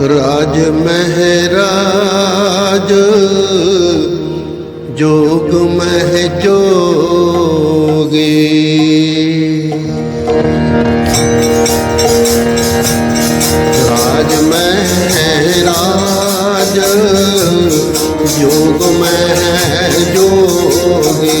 ਰਾਜ ਮਹਿਰਾਜ ਜੋਗ ਮਹਿ ਜੋਗੀ ਰਾਜ ਮਹਿਰਾਜ ਜੋਗ ਮਹਿ ਜੋਗੀ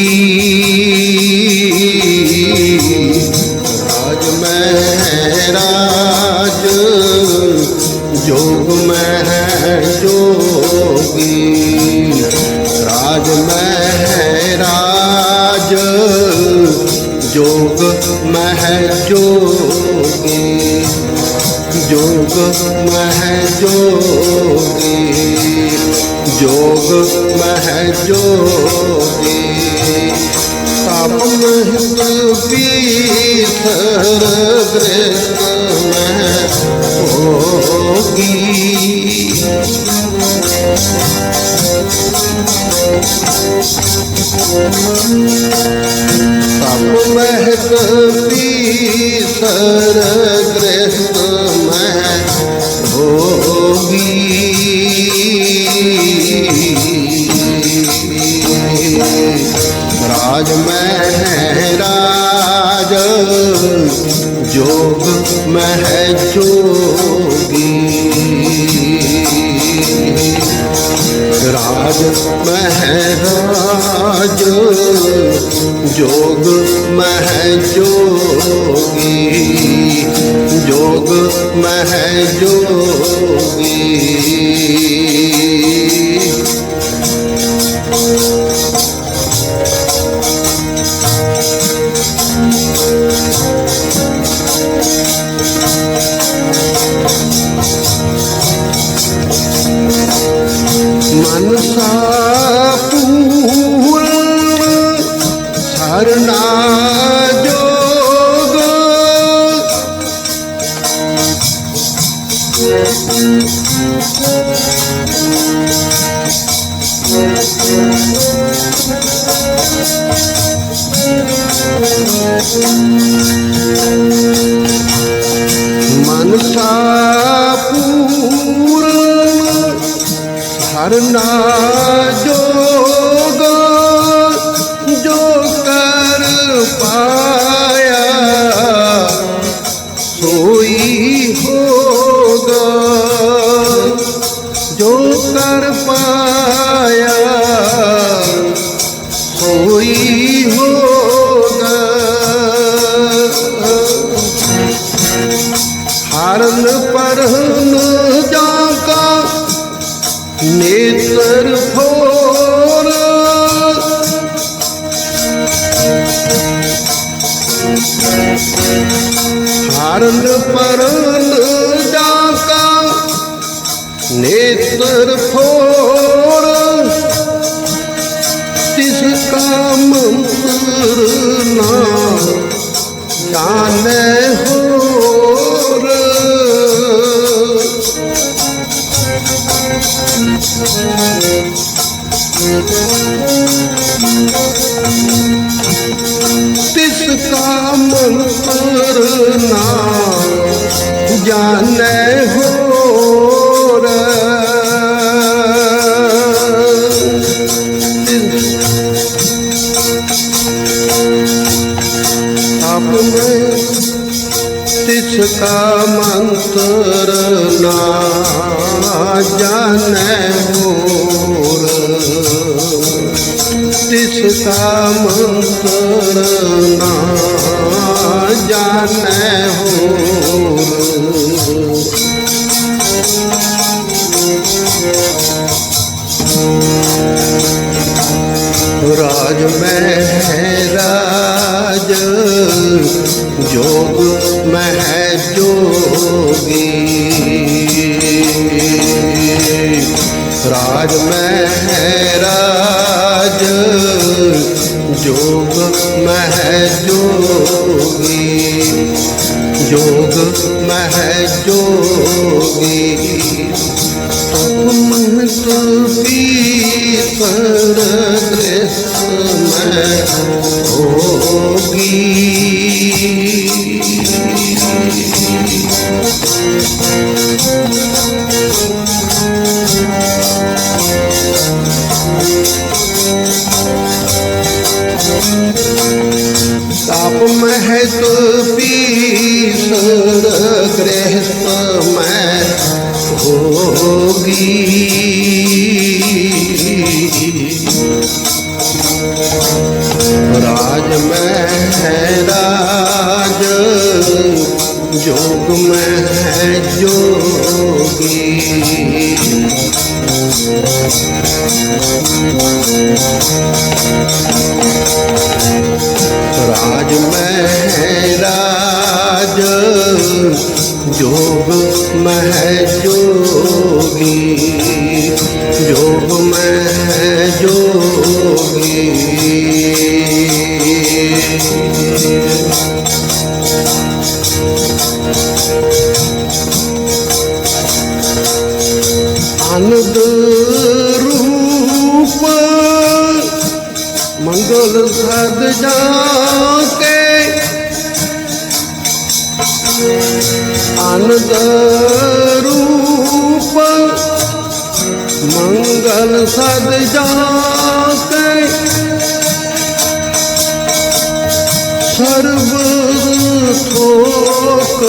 ਜੋਗ ਮੈਂ ਜੋਗੀ, ਜੋਗ ਮਹਿ ਜੋਗੀ, ਜੋਗ ਮਹਿ ਜੋਗੀ। ਤਪ ਮਹਿਤ ਪੀਸਰ ਗ੍ਰਸਤ ਮਹਿ ਹੋਗੀ। ਤਪ ਮਹਿਤ ਪੀਸਰ ਗ੍ਰਸਤ ਮਹਿ ਹੋਗੀ ਰਾਜ ਮੈਂ ਰਾਜ ਜੋਗ ਮਹਿ ਜੋਗੀ। ਰਾਜ ਮਹਿਰਾਜ ਜੋਗ ਮਹਿ ਜੋਗੀ ਜੋਗ ਮਹਿ ਜੋਗੀ। ਸਰਨਾ ਜੋਗ। ਮਨਸਾ ਪੂਰਨ ਹਰਨਾ ਜੋਗ ਸੋਈ ਹੋਗਾ। ਹਰਨ ਪਰਹਨ ਜਾਂ ਕਾ ਨੇਤਰ ਫੋਰ। ਹਰਨ ਪਰਨ ਜਾਂ ਕਾ ਨੇਤਰ ਫੋਰ। ਨਾਮ ਕਰਨਾ ਜਾਣੈ ਹੋਰ। ਆਪਣੇ ਤਿਸ ਕਾ ਮੰਤਰ ਨਾ ਜਾਣੈ ਹੋਰ। ਰਾਜ ਮੈਂ ਹੈ ਰਾਜ ਜੋਗ ਮੈਂ ਹੈ ਜੋਗੀ ਰਾਜ ਮੈਂ ਹੈ ਰਾਜ ਜੋਗ ਮੈਂ ਹੈ ਜੋਗੀ ਜੋਗ ਮੈਂ ਜੋਗੀ ਮਨ ਤੁਲਸੀ ਪਰ ਦ੍ਰਿਸ਼ ਮੈਂ ਹੋਗੀ। ਮਹਿ ਤੁਲਸੀ ਸਰ ਗ੍ਰਹਿਸਤ ਮੈਂ ਹੋਗੀ ਰਾਜ ਮੈਂ ਹੈ ਰਾਜ ਜੋਗ ਮੈਂ ਹੈ ਜੋਗੀ। ਰਾਜ ਮੈਂ ਜੋਗ ਮੈਂ ਹੈ ਜੋਗੀ ਜੋਗ ਮੈਂ ਜੋਗੀ। ਆਨੰਦ ਰੂਪ ਮੰਗਲ ਸਦ ਜਾ ਸਰਬ ਥੋਕ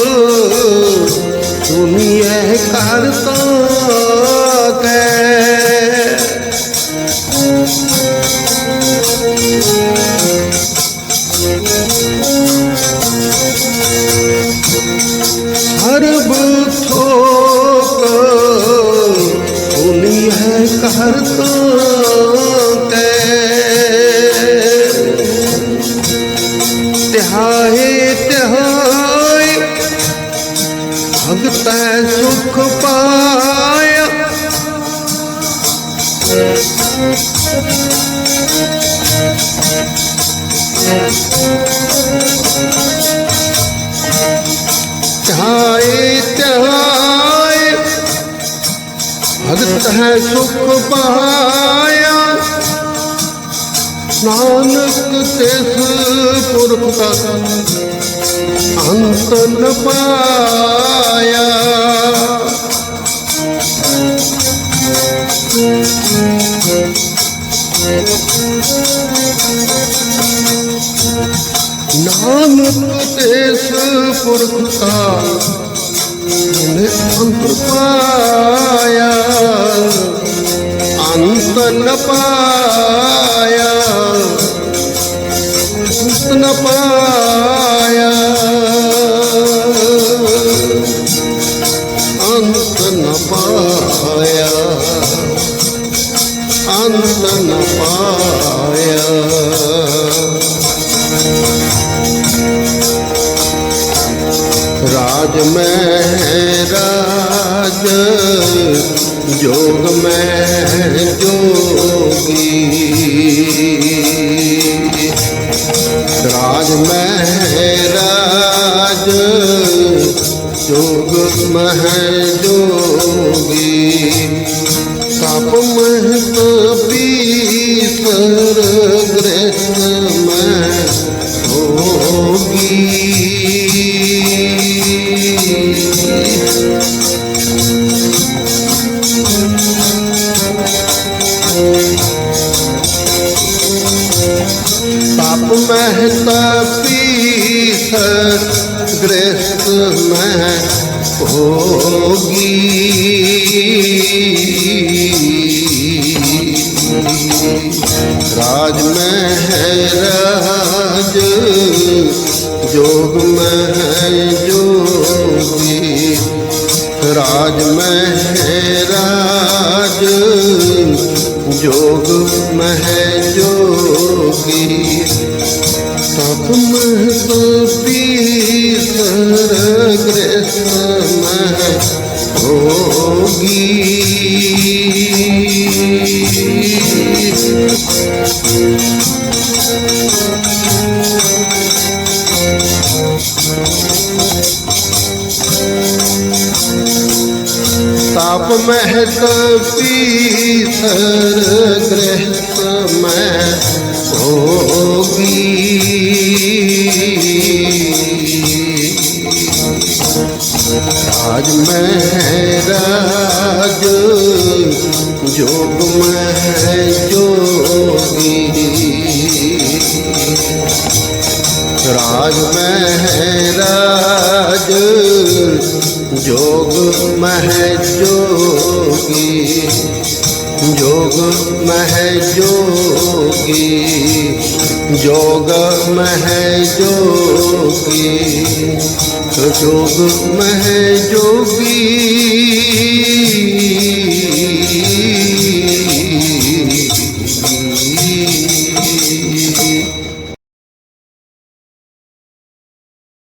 ਭਗਤੈ ਸੁਖ ਪਾਇਆ। ਤਿਹਾਏ ਤਿਹਾਏ ਭਗਤ ਹੈ ਸੁਖ ਪਾਇਆ। ਨਾਨਕ ਤਿਸ ਪੁਰਖ ਦਾ ਅੰਤ ਨ ਪਾਇਆ। ਨਾਨਕ ਤਿਸ ਪੁਰਖ ਦਾ ਨੇ ਅੰਤ ਪਾਇਆ। ਅੰਤ ਨ ਪਾਇਆ। ਅੰਤ ਨ ਪਾਇਆ। ਪਾਇਆ। ਰਾਜ ਮੈਂ ਰਾਜ ਜੋਗ ਮੈਂ ਜੋਗੀ। ਰਾਜ ਮੈਂ ਰਾਜ ਜੋਗ ਮੈਂ ਜੋਗੀ। ਤਪ ਮਹਿ ਤਪੀਸਰ ਗ੍ਰਹਿ ਮੈਂ ਹੋਗੀ ਤਪ ਮਹਿ ਤਪੀਸਰ ਗ੍ਰਹਿ ਮੈਂ ਹੋਗੀ ਰਾਜ ਮੈਂ ਹੈ ਰਾਜ ਜੋਗ ਮੈਂ ਹੈ ਜੋਗੀ ਰਾਜ ਮੈਂ ਹੈ ਰਾਜ ਜੋਗ ਮੈਂ ਹੈ ਜੋਗੀ ਤਪ ਮਹ ਸੋਪੀ ਮਹ ਹੋਗੀ ਤਾਪ ਮਹਿਤ ਪੀਸਰ ਗ੍ਰਹਿਤ ਮੈਂ ਹੋਗੀ ਰਾਜ ਮੈਂ ਰਾਜ ਜੋਗ ਮੈਂ ਜੋਗੀ ਰਾਜ ਮੈਂ ਰਾਜ ਜੋਗ ਮਹਿ ਜੋਗੀ योग मही योग महजी योग महोगी